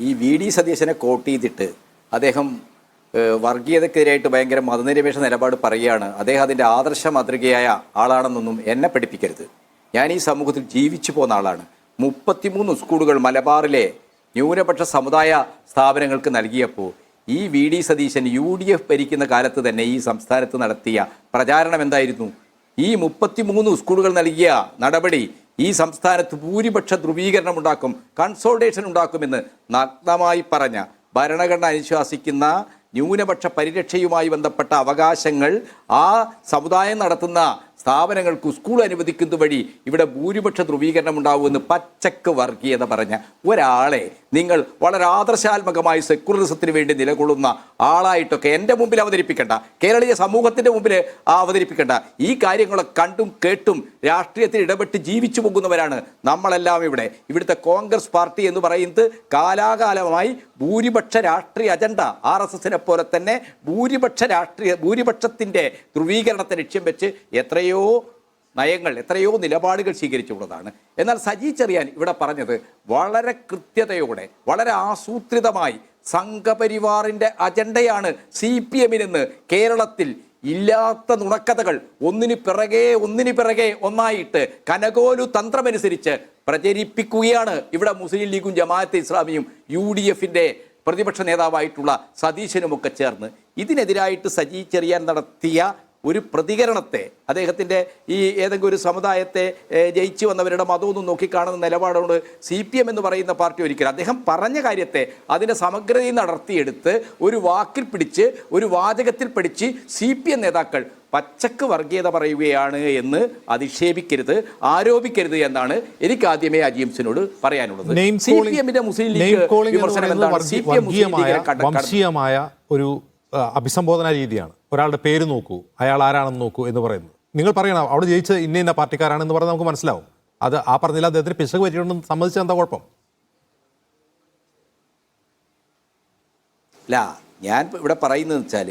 ഈ V D സതീശനെ coat ചെയ്തിട്ട് അദ്ദേഹം വർഗീയതക്കെതിരായിട്ട് ഭയങ്കര മതനിരപേക്ഷ നിലപാട് പറയുകയാണ്. അദ്ദേഹം അതിന്റെ ആദർശ മാതൃകയായ ആളാണെന്നൊന്നും എന്നെ പഠിപ്പിക്കരുത്. ഞാൻ ഈ സമൂഹത്തിൽ ജീവിച്ചു പോന്ന ആളാണ്. മുപ്പത്തിമൂന്ന് സ്കൂളുകൾ മലബാറിലെ ന്യൂനപക്ഷ സമുദായ സ്ഥാപനങ്ങൾക്ക് നൽകിയപ്പോൾ ഈ V D Satheesan U D F ഭരിക്കുന്ന കാലത്ത് തന്നെ ഈ സംസ്ഥാനത്ത് നടത്തിയ പ്രചാരണം എന്തായിരുന്നു? ഈ മുപ്പത്തിമൂന്ന് സ്കൂളുകൾ നൽകിയ നടപടി ഈ സംസ്ഥാനത്ത് ഭൂരിപക്ഷ ധ്രുവീകരണം ഉണ്ടാക്കും കൺസോൾട്ടേഷൻ ഉണ്ടാക്കുമെന്ന് നഗ്നമായി പറഞ്ഞ ഭരണഘടന അനുശാസിക്കുന്ന ന്യൂനപക്ഷ പരിരക്ഷയുമായി ബന്ധപ്പെട്ട അവകാശങ്ങൾ ആ സമുദായം നടത്തുന്ന സ്ഥാപനങ്ങൾക്ക് സ്കൂൾ അനുവദിക്കുന്നത് വഴി ഇവിടെ ഭൂരിപക്ഷ ധ്രുവീകരണം ഉണ്ടാവുമെന്ന് പച്ചക്ക് വർഗീയത പറഞ്ഞ ഒരാളെ നിങ്ങൾ വളരെ ആദർശാത്മകമായി സെക്യുലറിസത്തിന് വേണ്ടി നിലകൊള്ളുന്ന ആളായിട്ടൊക്കെ എന്റെ മുമ്പിൽ അവതരിപ്പിക്കേണ്ട. കേരളീയ സമൂഹത്തിന്റെ മുമ്പിൽ അവതരിപ്പിക്കേണ്ട. ഈ കാര്യങ്ങളെ കണ്ടും കേട്ടും രാഷ്ട്രീയത്തിൽ ഇടപെട്ട് ജീവിച്ചു പോകുന്നവരാണ് നമ്മളെല്ലാം ഇവിടെ. ഇവിടുത്തെ കോൺഗ്രസ് പാർട്ടി എന്ന് പറയുന്നത് കാലാകാലമായി ഭൂരിപക്ഷ രാഷ്ട്രീയ അജണ്ട. ആർ എസ് എസിനെ പോലെ തന്നെ ഭൂരിപക്ഷ രാഷ്ട്രീയ ഭൂരിപക്ഷത്തിന്റെ ധ്രുവീകരണത്തെ ലക്ഷ്യം വെച്ച് എത്രയോ നയങ്ങൾ എത്രയോ നിലപാടുകൾ സ്വീകരിച്ചുള്ളതാണ് എന്നാൽ സജി ചെറിയാൻ ഇവിടെ പറഞ്ഞത് വളരെ കൃത്യതയോടെ വളരെ ആസൂത്രിതമായി സംഘപരിവാറിന്റെ അജണ്ടയാണ് സി പി എമ്മിനെന്ന് കേരളത്തിൽ ഇല്ലാത്ത നുണക്കഥകൾ ഒന്നിനു പിറകെ ഒന്നിനു പിറകെ ഒന്നായിട്ട് കനകോലു തന്ത്രമനുസരിച്ച് പ്രചരിപ്പിക്കുകയാണ് ഇവിടെ മുസ്ലിം ലീഗും ജമാഅത്തെ ഇസ്ലാമിയും യു ഡി എഫിന്റെ പ്രതിപക്ഷ നേതാവായിട്ടുള്ള സതീശനുമൊക്കെ ചേർന്ന്. ഇതിനെതിരായിട്ട് സജി ചെറിയാൻ നടത്തിയ ഒരു പ്രതികരണത്തെ അദ്ദേഹത്തിന്റെ ഈ ഏതെങ്കിലും ഒരു സമുദായത്തെ ജയിച്ചു വന്നവരുടെ മതമൊന്നും നോക്കിക്കാണുന്ന നിലപാടോട് സി പി എം എന്ന് പറയുന്ന പാർട്ടി ഒരിക്കലും അദ്ദേഹം പറഞ്ഞ കാര്യത്തെ അതിന്റെ സമഗ്രതയിൽ നടത്തിയെടുത്ത് ഒരു വാക്കിൽ പിടിച്ച് ഒരു വാചകത്തിൽ പിടിച്ച് സി പി എം നേതാക്കൾ പച്ചക്ക് വർഗീയത പറയുകയാണ് എന്ന് അധിക്ഷേപിക്കരുത് ആരോപിക്കരുത് എന്നാണ് എനിക്ക് ആദ്യമേ അജീംസിനോട് പറയാനുള്ളത്. സി പി എമ്മിന്റെ മുസ്ലിം ലീഗ് വിമർശനം എന്താണ്? സി പി എം വംശീയമായ ഒരു അഭിസംബോധന രീതിയാണ്. ഒരാളുടെ പേര് നോക്കൂ അയാൾ ആരാണെന്ന് നോക്കൂ എന്ന് പറയുന്നു നിങ്ങൾ പറയണം അവിടെ ജയിച്ച ഇന്ന ഇന്ന പാർട്ടിക്കാരാണെന്ന് പറഞ്ഞാൽ നമുക്ക് മനസ്സിലാവും. അത് ആ പറഞ്ഞില്ല അദ്ദേഹത്തിന് പിശക് പറ്റിയിട്ടുണ്ടെന്ന് സംബന്ധിച്ച് എന്താ കുഴപ്പം? അല്ല ഞാൻ ഇവിടെ പറയുന്നത് വെച്ചാൽ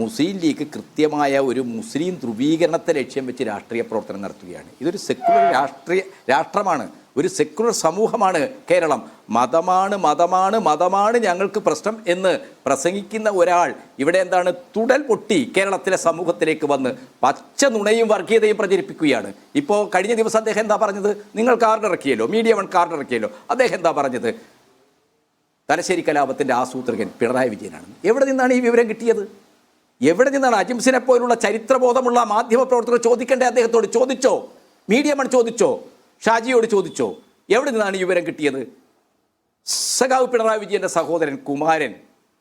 മുസ്ലിം ലീഗ് കൃത്യമായ ഒരു മുസ്ലിം ധ്രുവീകരണത്തെ ലക്ഷ്യം വെച്ച് രാഷ്ട്രീയ പ്രവർത്തനം നടത്തുകയാണ്. ഇതൊരു സെക്കുലർ രാഷ്ട്രീയ രാഷ്ട്രമാണ്. ഒരു സെക്യുലർ സമൂഹമാണ് കേരളം. മതമാണ് മതമാണ് മതമാണ് ഞങ്ങൾക്ക് പ്രശ്നം എന്ന് പ്രസംഗിക്കുന്ന ഒരാൾ ഇവിടെ എന്താണ് തുടൽ പൊട്ടി കേരളത്തിലെ സമൂഹത്തിലേക്ക് വന്ന് പച്ച നുണയും വർഗീയതയും പ്രചരിപ്പിക്കുകയാണ്. ഇപ്പോൾ കഴിഞ്ഞ ദിവസം അദ്ദേഹം എന്താ പറഞ്ഞത്? നിങ്ങൾ കാർഡ് ഇറക്കിയല്ലോ മീഡിയ വൺ കാർഡ് ഇറക്കിയല്ലോ അദ്ദേഹം എന്താ പറഞ്ഞത്? തലശ്ശേരി കലാപത്തിന്റെ ആസൂത്രകൻ പിണറായി വിജയനാണ്. എവിടെ നിന്നാണ് ഈ വിവരം കിട്ടിയത്? എവിടെ നിന്നാണ് അജിംസിനെ പോലുള്ള ചരിത്രബോധമുള്ള മാധ്യമപ്രവർത്തകർ ചോദിക്കേണ്ടത് ചോദിക്കേണ്ടേ അദ്ദേഹത്തോട്? ചോദിച്ചോ? മീഡിയ മൺ ചോദിച്ചോ? ഷാജിയോട് ചോദിച്ചോ എവിടെ നിന്നാണ് വിവരം കിട്ടിയത്? സഖാവ് പിണറായി വിജയന്റെ സഹോദരൻ കുമാരൻ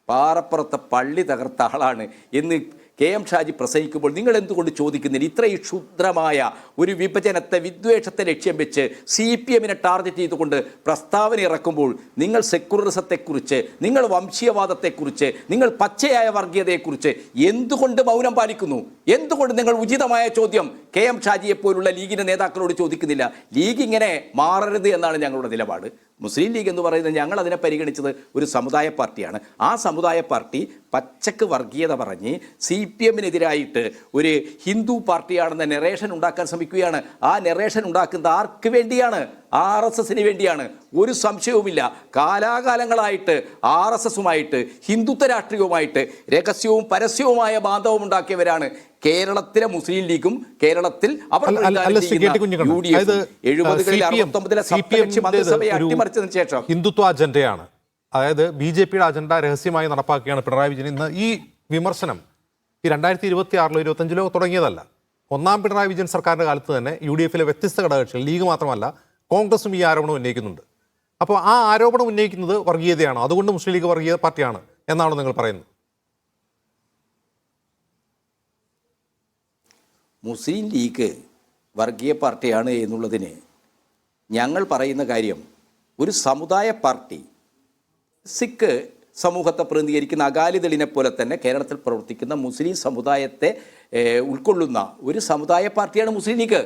പാറപ്പുറത്തെ പള്ളി തകർത്ത ആളാണ് എന്ന് കെ എം ഷാജി പ്രസംഗിക്കുമ്പോൾ നിങ്ങൾ എന്തുകൊണ്ട് ചോദിക്കുന്നില്ല? ഇത്രയും ക്ഷുദ്രമായ ഒരു വിഭജനത്തെ വിദ്വേഷത്തെ ലക്ഷ്യം വെച്ച് സി പി എമ്മിനെ ടാർഗറ്റ് ചെയ്തുകൊണ്ട് പ്രസ്താവന ഇറക്കുമ്പോൾ നിങ്ങൾ സെക്യുലറിസത്തെക്കുറിച്ച് നിങ്ങൾ വംശീയവാദത്തെക്കുറിച്ച് നിങ്ങൾ പച്ചയായ വർഗീയതയെക്കുറിച്ച് എന്തുകൊണ്ട് മൗനം പാലിക്കുന്നു? എന്തുകൊണ്ട് നിങ്ങൾ ഉചിതമായ ചോദ്യം കെ എം ഷാജിയെ പോലുള്ള ലീഗിന്റെ നേതാക്കളോട് ചോദിക്കുന്നില്ല? ലീഗ് ഇങ്ങനെ മാറരുത് എന്നാണ് ഞങ്ങളുടെ നിലപാട്. മുസ്ലിം ലീഗ് എന്ന് പറയുന്നത് ഞങ്ങൾ അതിനെ പരിഗണിച്ചത് ഒരു സമുദായ പാർട്ടിയാണ്. ആ സമുദായ പാർട്ടി പച്ചക്ക് വർഗീയത പറഞ്ഞ് സി പി എമ്മിനെതിരായിട്ട് ഒരു ഹിന്ദു പാർട്ടിയാണെന്ന നെറേഷൻ ഉണ്ടാക്കാൻ ശ്രമിക്കുകയാണ്. ആ നെറേഷൻ ഉണ്ടാക്കുന്നത് ആർക്ക് വേണ്ടിയാണ്? ആർ എസ് എസിന് വേണ്ടിയാണ്. ഒരു സംശയവുമില്ല. കാലാകാലങ്ങളായിട്ട് ആർ എസ് എസുമായിട്ട് ഹിന്ദുത്വ രാഷ്ട്രീയവുമായിട്ട് രഹസ്യവും പരസ്യവുമായ ബാന്ധവം ഉണ്ടാക്കിയവരാണ് കേരളത്തിലെ മുസ്ലിം ലീഗും കേരളത്തിൽ അവർ യു ഡി എഫും എഴുപതുകളിൽ അറുപത്തൊമ്പതിലെ സപ്തകക്ഷി മന്ത്രിസഭയെ അട്ടിമറിച്ചതിന് ശേഷം. ഹിന്ദുത്വ അജണ്ടയാണ്. അതായത് ബി ജെ പിയുടെ അജണ്ട രഹസ്യമായി നടപ്പാക്കുകയാണ് പിണറായി വിജയൻ. ഇന്ന് ഈ വിമർശനം ഈ രണ്ടായിരത്തി ഇരുപത്തി ആറിലോ ഇരുപത്തഞ്ചിലോ തുടങ്ങിയതല്ല. ഒന്നാം പിണറായി വിജയൻ സർക്കാരിന്റെ കാലത്ത് തന്നെ യു ഡി എഫിലെ വ്യത്യസ്ത ഘടകകക്ഷികൾ ലീഗ് മാത്രമല്ല കോൺഗ്രസും ഈ ആരോപണം ഉന്നയിക്കുന്നുണ്ട്. അപ്പോൾ ആ ആരോപണം ഉന്നയിക്കുന്നത് വർഗീയതയാണ്. അതുകൊണ്ട് മുസ്ലിം ലീഗ് വർഗീയ പാർട്ടിയാണ് എന്നാണ് നിങ്ങൾ പറയുന്നത്. മുസ്ലിം ലീഗ് വർഗീയ പാർട്ടിയാണ് എന്നുള്ളതിന് ഞങ്ങൾ പറയുന്ന കാര്യം ഒരു സമുദായ പാർട്ടി സിഖ് സമൂഹത്തെ പ്രതിനിധീകരിക്കുന്ന അകാലിദളിനെ പോലെ തന്നെ കേരളത്തിൽ പ്രവർത്തിക്കുന്ന മുസ്ലിം സമുദായത്തെ ഉൾക്കൊള്ളുന്ന ഒരു സമുദായ പാർട്ടിയാണ് മുസ്ലിം ലീഗ്.